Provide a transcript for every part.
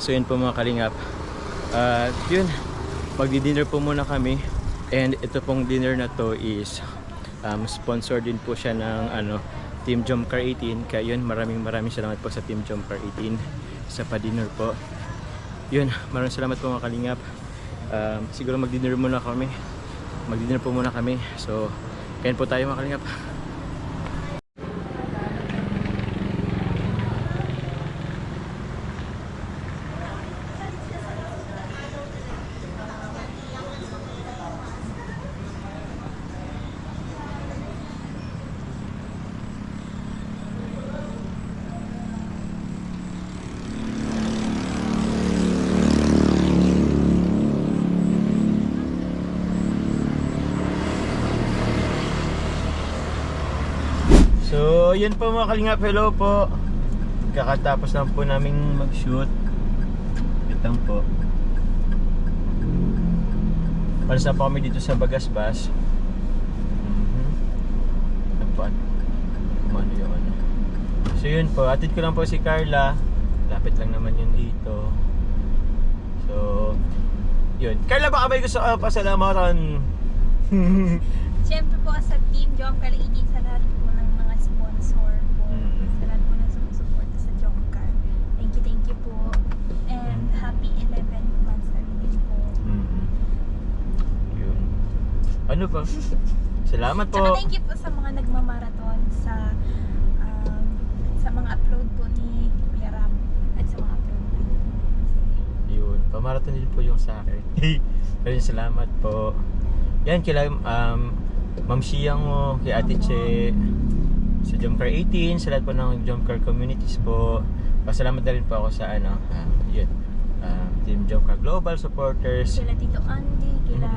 So yun po mga kalingap. At yun, magdi-dinner po muna kami. And ito pong dinner na to is um, sponsored din po siya ng ano, Team Jomcar 18. Kaya yun, maraming maraming salamat po sa Team Jomcar 18 sa pa-dinner po. Yun, maraming salamat po mga kalingap. Um, siguro mag-dinner muna kami. Mag-dinner po muna kami. So, kain po tayo mga kalingap. So, yun po mga kalingap. Hello po. Kakatapos lang po naming mag-shoot. Itang po. Palis na po kami dito sa Bagasbas. Ano po? Kumano yung ano. So yun po. Atid ko lang po si Carla. Lapit lang naman yun dito. So, yun. Carla, baka may gusto ka pasalamatan? Siyempre po sa Team Jom Kalaigin sa lahat po sponsor po. Mm. Sa lahat po ng sumusuporta sa Jomcar. Thank you, thank you po. And happy 11 months na rin po. Mhm. Yun. Ano pa? Salamat po. Tsaka thank you po sa mga nagmamarathon sa um, sa mga upload po ni Kuya Ram at sa mga upload po. Yun. Pamarathon din po yung sa akin. Maraming salamat po. Yan, kila um, Ma'am Siyang mo, kay Ate Che, sa Jomcar 18, sa lahat po ng Jomcar communities po. Pasalamat na rin po ako sa ano, ah, yun, ah, Team Jomcar Global Supporters, Kila Tito Andy, kila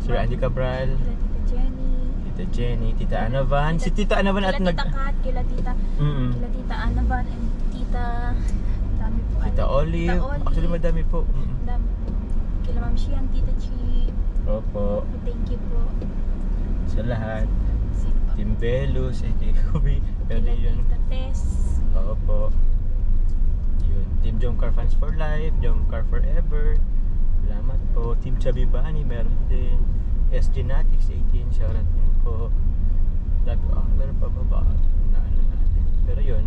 Sir Andy Cabral, kila Tita Jenny, Tita Jenny, Tita Anavan, si Tita Anavan at kila nag... Tita Kat, kila Tita Mm-mm. kila Tita Anavan and Tita dami po Tita ano, Olive. Tita Olive. Actually, madami po. Mm. dami po kila Ma'am Shian, Tita Chi Opo. thank you po Sa lahat. Si Team Belo, si Jacoby. Pero kila yun. Tess Opo. Yun. Team Jomcar Fans for Life, Jomcar Forever. Salamat po. Team Chubby Bunny, meron din. SG Natics 18, shoutout din po. Sabi ko, ah, meron pa ba ba? Na ano natin. Pero yun,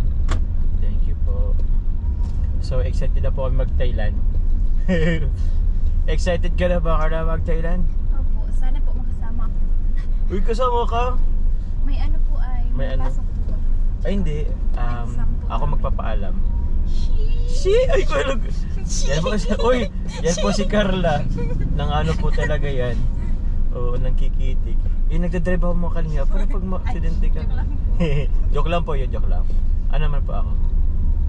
thank you po. So, excited na po kami mag-Thailand. excited ka na ba ka na mag-Thailand? opo sana po makasama ako Uy, kasama ka? May ano po ay May ano? pasok po Ay, hindi. Um, ako magpapaalam. Si, ay ko alam. Yan po si, uy, yan po si Carla. Nang ano po talaga yan. Oo, nang kikitik. Eh, nagdadrive ako mga kalinga. Para pag ma-aksidente ka. joke lang. joke lang po yun, joke lang. Ano naman po ako?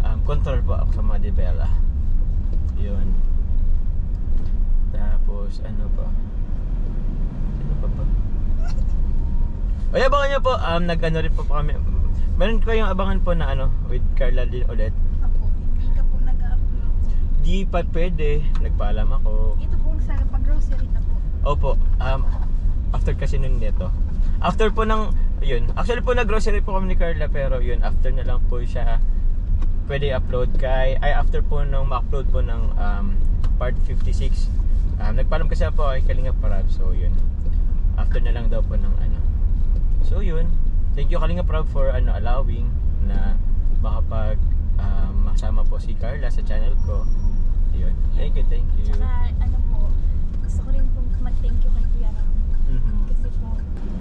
Um, control po ako sa mga debela. Yun. Tapos, ano pa? Ano pa pa? Ay, abangan nyo po. Um, nag-ano rin po, po kami. Meron ko yung abangan po na ano, with Carla din ulit. opo hindi ka po nag-upload Di pa pwede. Nagpaalam ako. ito pong sa pag-grocery na po Opo. Um, after kasi nun nito. After po ng, yun. Actually po nag-grocery po kami ni Carla pero yun, after na lang po siya pwede upload kay, ay after po nung ma-upload po ng um, part 56. Um, nagpaalam kasi po kay Kalinga Parab. So yun. After na lang daw po ng ano. So yun. Thank you Kalinga Parab for ano, allowing na makapag um, masama po si Carla sa channel ko. Yun. Thank you, thank you. tsaka ano po gusto ko rin pong mag-thank you kay Kuya Ram Mhm. kasi po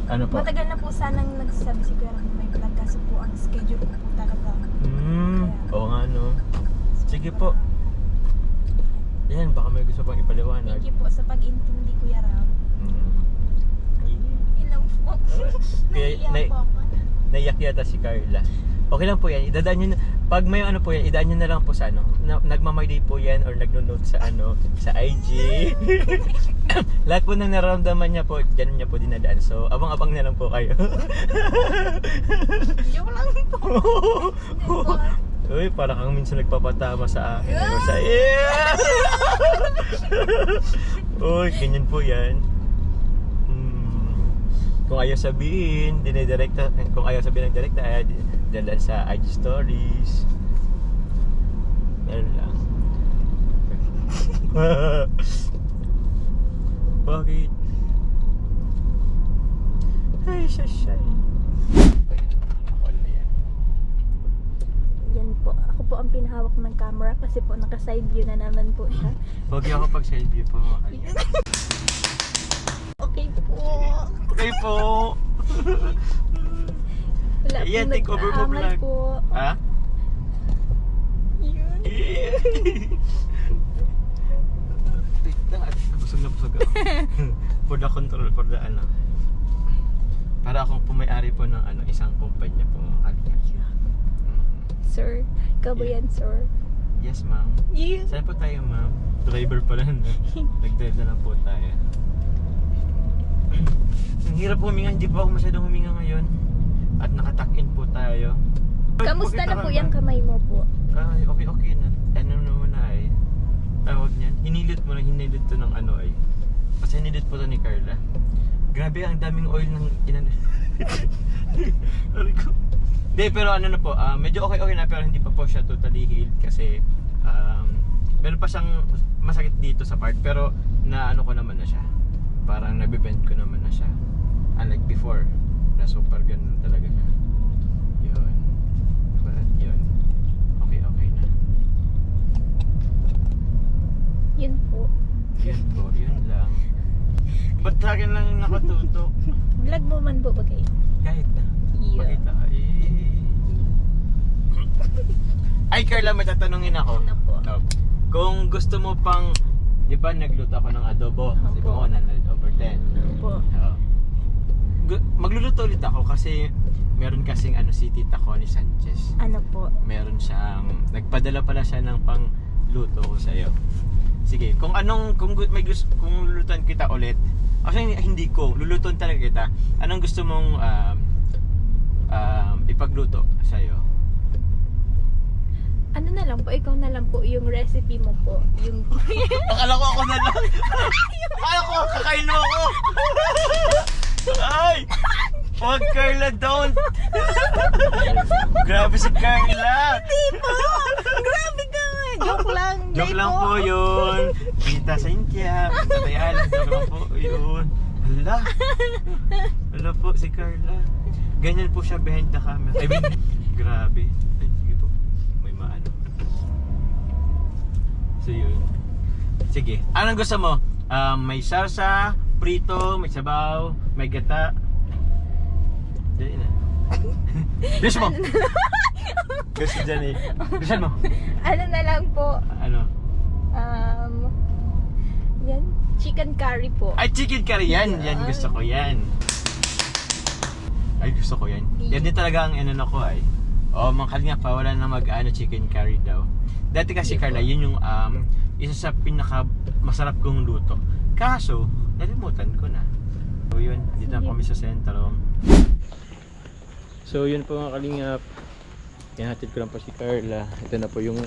Ano po? Matagal na po sanang nagsasabi si Kuya Ram na may vlog kaso po ang schedule ko po talaga. Hmm, oo nga no. Sige po. Yan, baka may gusto pang ipaliwanag. Thank you po sa pag-intindi Kuya Ram. Kaya- Naiiyak nai- po ako. Naiyak yata si Carla. Okay lang po yan. Idadaan nyo na, pag may ano po yan, idaan nyo na lang po sa ano. Na, nagmamay day po yan or nagno-note sa ano, sa IG. Lahat po ng nararamdaman niya po, dyan niya po dinadaan. So, abang-abang na lang po kayo. Joke lang po. Uy, para kang minsan nagpapatama sa akin. Or sa yeah! Uy, ganyan po yan. Kung ayaw sabihin, dinidirekta, kung ayaw sabihin ng direkta, ay dalan sa IG stories. Meron lang. Bakit? Ay, sasay. Yan. Po. Ako po ang pinahawak ng camera kasi po naka-side view na naman po siya. Huwag ako pag selfie po mga kalingap. Okay po. Okay po. Wala Ayan, pong take over mo nag-aamal vlog. po. Ha? Yun. Wait lang, at busog na busog ako. for the control, for the ano. Para akong pumayari po ng ano, isang kumpanya po mga kalingap. Mhm. Sir, ikaw ba yan, sir? Yes, ma'am. Yes. Saan po tayo, ma'am? Driver pala na. Nag-drive na lang po tayo. Ang hirap huminga, hindi po ako masyadong huminga ngayon. At nakatuck-in po tayo. Kamusta na po yung kamay mo po? Ay, okay, okay na. Ano naman na ay. Tawag niyan. Hinilit mo na, hinilit to ng ano ay. Kasi hinilit po to ni Carla. Grabe, ang daming oil ng inan... Aray ko. Hindi, pero ano na po, ah, medyo okay-okay na pero hindi pa po siya totally healed kasi um, meron pa siyang masakit dito sa part pero na ano ko naman na siya. Parang nabibend ko naman na siya. Unlike before, na super ganun talaga siya. Yun. But yun. Okay, okay na. Yun po. Yun po, yun lang. Ba't sa akin lang nakatutok? Vlog mo man po ba kayo? Kahit na. Yeah. Pakita ka. Eh. Ay, Carla, may tatanungin ako. Ano po? Oh. Kung gusto mo pang, di ba nagluto ako ng adobo? Di ba ako nanalo over 10? Ano po? Oo. Gu- Magluluto ulit ako kasi meron kasing ano si Tita Connie Sanchez. Ano po? Meron siyang, nagpadala pala siya ng pangluto ko sa'yo. Sige, kung anong, kung gu- may gusto, kung lulutuan kita ulit, actually hindi ko, lulutuan talaga kita. Anong gusto mong um, um, ipagluto sa'yo? Ano na lang po? Ikaw na lang po yung recipe mo po. Yung... Akala ko ako na lang. Akala ko, kakain mo ako. Ay! Wag Carla, don't! Grabe si Carla! Di po! Grabe ka! Joke lang. Joke lang po yun. Tita Cynthia, Tita Alan, joke lang po yun. Hala. Hala po si Carla. Ganyan po siya behind the camera. I mean, grabe. Ay, sige po. May maano. So yun. Sige. Anong gusto mo? Um, may salsa, prito, may sabaw, may gata. Dali na. Bilis mo! Gusto dyan eh. Bilisan mo. Ano na lang po? Ano? Um... Yan. Chicken curry po. Ay, chicken curry yan. Yan, gusto ko yan. Ay, gusto ko yan. Yan din talaga ang inano ko ay. Oh, mga kalinga pa, wala na mag-ano chicken curry daw. Dati kasi po. Carla, yun yung um, isa sa pinaka masarap kong luto. Kaso, nalimutan ko na. So yun, dito na kami sa sentro. So yun po mga kalingap. Ihatid ko lang po si Carla. Ito na po yung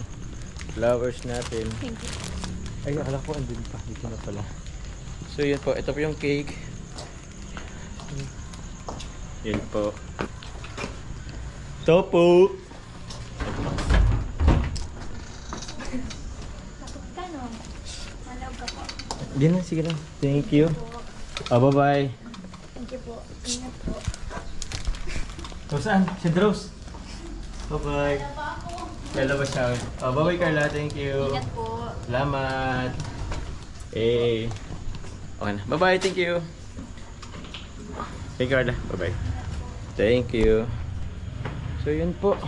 flowers natin. Thank you. Ay, akala ko andun pa. Dito na pala. So, yun po. Ito po yung cake. Yun po. Ito po. Takot ka no? Malaw ka po. Di na, sige lang. Thank you. Oh, bye-bye. Thank you po. Ingat po. So, saan? Si. Bye-bye. Lalabas siya. Oh, bye-bye, Carla. Thank you. Ingat po. Salamat. Eh. Okay na. Bye-bye. Thank you. You, Carla. Bye-bye. Thank you. So, yun po.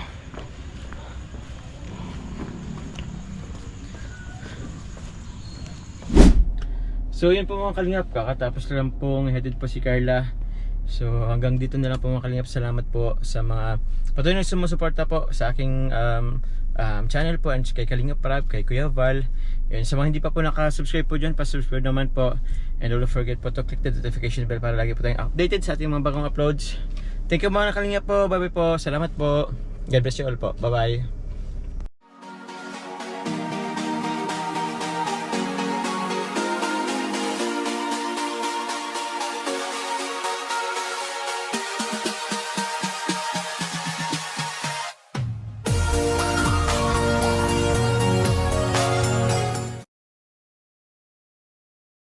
So, yun po mga kalingap. Kakatapos lang pong headed po si Carla. So, hanggang dito na lang po mga kalingap. Salamat po sa mga patuloy na sumusuporta po sa aking um, um, channel po and kay Kalingap Prab, kay Kuya Val. Yun, sa mga hindi pa po nakasubscribe po dyan, pa-subscribe naman po. And don't forget po to click the notification bell para lagi po tayong updated sa ating mga bagong uploads. Thank you mga kalingap po. Bye bye po. Salamat po. God bless you all po. Bye bye.